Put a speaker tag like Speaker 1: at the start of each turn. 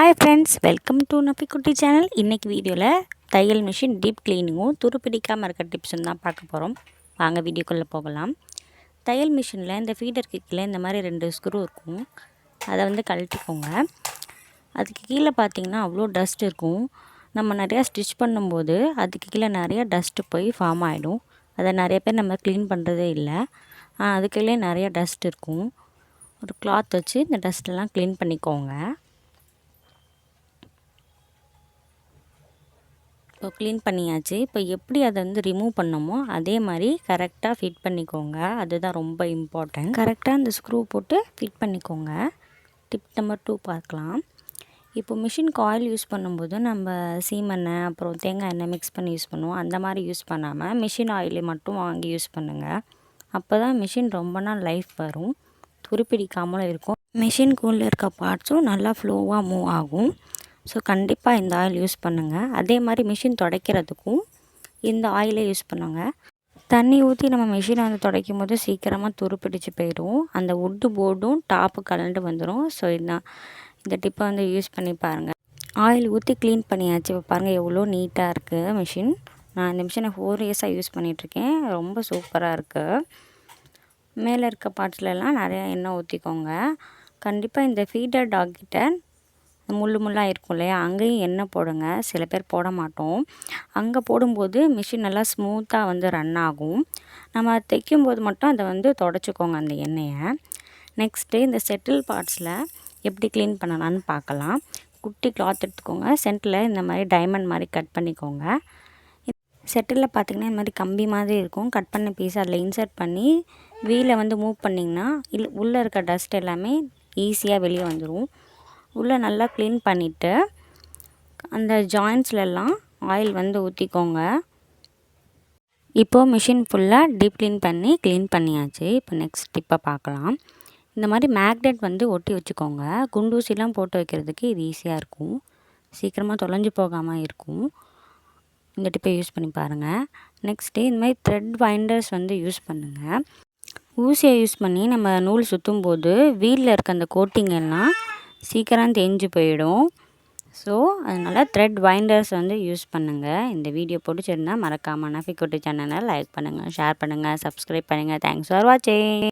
Speaker 1: Hi friends welcome to Nappikutty channel இன்றைக்கி வீடியோவில் தையல் மிஷின் டீப் க்ளீனிங்கும் துருப்பிடிக்காமல் இருக்க டிப்ஸும் தான் பார்க்க போகிறோம் வாங்க வீடியோக்குள்ளே போகலாம். தையல் மிஷினில் இந்த ஃபீடருக்கு கீழே இந்த மாதிரி ரெண்டு ஸ்க்ரூ இருக்கும். அதை வந்து கழட்டிக்கோங்க. அதுக்கு கீழே பார்த்தீங்கன்னா அவ்வளோ டஸ்ட் இருக்கும். நம்ம நிறையா ஸ்டிச் பண்ணும்போது அதுக்கு கீழே நிறையா டஸ்ட்டு போய் ஃபார்ம் ஆகிடும் அதை நிறைய பேர் நம்ம க்ளீன் பண்ணுறதே இல்லை. அதுக்குள்ளே நிறையா டஸ்ட் இருக்கும். ஒரு கிளாத் வச்சு இந்த டஸ்ட்டெல்லாம் க்ளீன் பண்ணிக்கோங்க இப்போ க்ளீன் பண்ணியாச்சு. இப்போ எப்படி அதை வந்து ரிமூவ் பண்ணமோ அதே மாதிரி கரெக்டாக ஃபிட் பண்ணிக்கோங்க. அதுதான் ரொம்ப இம்பார்ட்டன்ட் கரெக்டாக அந்த ஸ்க்ரூ போட்டு ஃபிட் பண்ணிக்கோங்க. டிப் நம்பர் டூ பார்க்கலாம். இப்போ மிஷின் காயில் யூஸ் பண்ணும்போது நம்ம சீமெண்ணெய் அப்புறம் தேங்காய் எண்ணெய் மிக்ஸ் பண்ணி யூஸ் பண்ணுவோம். அந்த மாதிரி யூஸ் பண்ணாமல் மிஷின் ஆயிலை மட்டும் வாங்கி யூஸ் பண்ணுங்கள் அப்போ தான் மிஷின் ரொம்ப நாள் லைஃப் வரும். துருப்பிடிக்காமலும் இருக்கும். மிஷின் கூலில் இருக்க பார்ட்ஸும் நல்லா ஃப்ளோவாக மூவ் ஆகும். ஸோ கண்டிப்பாக இந்த ஆயில் யூஸ் பண்ணுங்கள் அதே மாதிரி மிஷின் துடைக்கிறதுக்கும் இந்த ஆயிலே யூஸ் பண்ணுங்கள் தண்ணி ஊற்றி நம்ம மிஷினை வந்து துடைக்கும் போது சீக்கிரமாக துருப்பிடிச்சு போயிடும். அந்த உட்டு போர்டும் டாப்பு கலண்டு வந்துடும் ஸோ இதுதான் இந்த டிப்பை வந்து யூஸ் பண்ணி பாருங்கள் ஆயில் ஊற்றி க்ளீன் பண்ணியாச்சு. இப்போ பாருங்கள் எவ்வளோ நீட்டாக இருக்குது மிஷின் நான் இந்த மிஷினை ஃபோர் இயர்ஸாக யூஸ் பண்ணிகிட்ருக்கேன் ரொம்ப சூப்பராக இருக்குது மேலே இருக்க பார்ட்ஸ்லலாம் நிறையா எண்ணெய் ஊற்றிக்கோங்க கண்டிப்பாக இந்த ஃபீடர் டாக்கிட்ட முள் முள்ளாக இருக்கும் இல்லையா? அங்கேயும் எண்ணெய் போடுங்க. சில பேர் போட மாட்டோம். அங்கே போடும்போது மிஷின் நல்லா ஸ்மூத்தாக வந்து ரன் ஆகும். நம்ம தைக்கும்போது மட்டும் அதை வந்து தொடச்சிக்கோங்க அந்த எண்ணெயை. நெக்ஸ்ட்டு இந்த செட்டில் பார்ட்ஸில் எப்படி க்ளீன் பண்ணலான்னு பார்க்கலாம். குட்டி கிளாத் எடுத்துக்கோங்க. சென்டரில் இந்த மாதிரி டைமண்ட் மாதிரி கட் பண்ணிக்கோங்க. செட்டில் பார்த்திங்கன்னா இந்த மாதிரி கம்பி மாதிரி இருக்கும். கட் பண்ண பீஸ் அதில் இன்சர்ட் பண்ணி வீலை வந்து மூவ் பண்ணிங்கன்னா இல் உள்ளே இருக்க டஸ்ட் எல்லாமே ஈஸியாக வெளியே வந்துடும் உள்ளே நல்லா க்ளீன் பண்ணிவிட்டு அந்த ஜாயின்ஸ்லலாம் ஆயில் வந்து ஊற்றிக்கோங்க இப்போது மிஷின் ஃபுல்லாக டீப் க்ளீன் பண்ணி க்ளீன் பண்ணியாச்சு. இப்போ நெக்ஸ்ட் டிப்பை பார்க்கலாம். இந்த மாதிரி மேக்னெட் வந்து ஒட்டி வச்சுக்கோங்க. குண்டூசிலாம் போட்டு வைக்கிறதுக்கு இது ஈஸியாக இருக்கும். சீக்கிரமாக தொலைஞ்சு போகாமல் இருக்கும். இந்த டிப்பை யூஸ் பண்ணி பாருங்கள் நெக்ஸ்ட்டு இந்த மாதிரி த்ரெட் வைண்டர்ஸ் வந்து யூஸ் பண்ணுங்கள் ஊசியை யூஸ் பண்ணி நம்ம நூல் சுற்றும் போது வீலில் இருக்க அந்த கோட்டிங் எல்லாம் சீக்கிரம் தேஞ்சு போயிடும். ஸோ அதனால் த்ரெட் வைண்டர்ஸ் வந்து யூஸ் பண்ணுங்கள் இந்த வீடியோ பிடிச்சிருந்தால் மறக்காமல் நஃபிக்குட்டி சேனலை லைக் பண்ணுங்கள் ஷேர் பண்ணுங்கள் சப்ஸ்கிரைப் பண்ணுங்கள் தேங்க்ஸ் ஃபார் வாட்சிங்